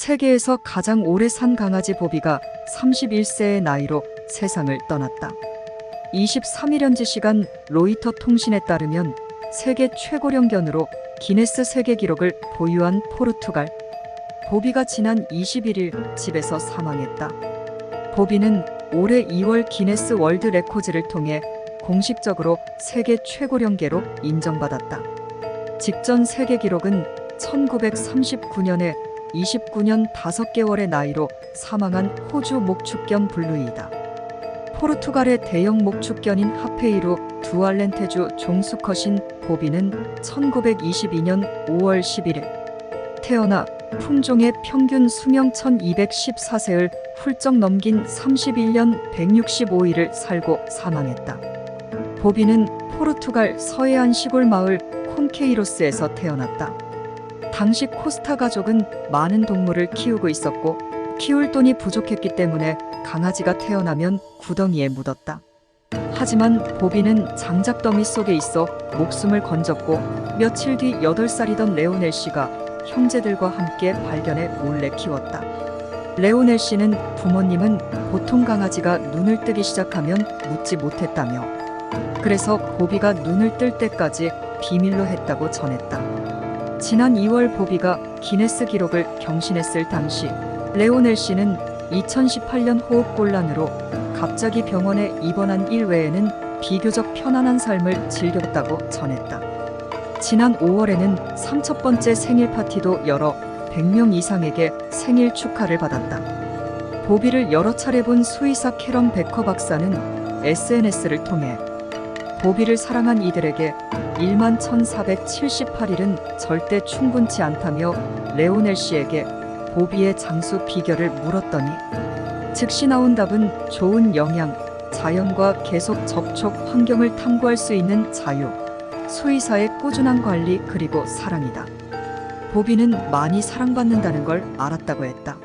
세계에서 가장 오래 산 강아지 보비가 31세의 나이로 세상을 떠났다. 23일 현지 시간 로이터 통신에 따르면 세계 최고령견으로 기네스 세계 기록을 보유한 포르투갈 보비가 지난 21일 집에서 사망했다. 보비는 올해 2월 기네스 월드 레코즈를 통해 공식적으로 세계 최고령개로 인정받았다. 직전 세계 기록은 1939년에 29년 5개월의 나이로 사망한 호주 목축견 블루이다. 포르투갈의 대형 목축견인 하페이루 두알렌테주 종수컷인 보비는 1922년 5월 11일 태어나 품종의 평균 수명 1214세를 훌쩍 넘긴 31년 165일을 살고 사망했다. 보비는 포르투갈 서해안 시골 마을 콘케이로스에서 태어났다. 당시 코스타 가족은 많은 동물을 키우고 있었고 키울 돈이 부족했기 때문에 강아지가 태어나면 구덩이에 묻었다. 하지만 보비는 장작더미 속에 있어 목숨을 건졌고 며칠 뒤 8살이던 레오넬 씨가 형제들과 함께 발견해 몰래 키웠다. 레오넬 씨는 부모님은 보통 강아지가 눈을 뜨기 시작하면 묻지 못했다며 그래서 보비가 눈을 뜰 때까지 비밀로 했다고 전했다. 지난 2월 보비가 기네스 기록을 경신했을 당시 레오넬 씨는 2018년 호흡곤란으로 갑자기 병원에 입원한 일 외에는 비교적 편안한 삶을 즐겼다고 전했다. 지난 5월에는 3첫 생일 파티도 열어 100명 이상에게 생일 축하를 받았다. 보비를 여러 차례 본 수의사 캐런 베커 박사는 SNS를 통해 보비를 사랑한 이들에게 1만 1478일은 절대 충분치 않다며 레오넬 씨에게 보비의 장수 비결을 물었더니 즉시 나온 답은 좋은 영양, 자연과 계속 접촉 환경을 탐구할 수 있는 자유, 수의사의 꾸준한 관리 그리고 사랑이다. 보비는 많이 사랑받는다는 걸 알았다고 했다.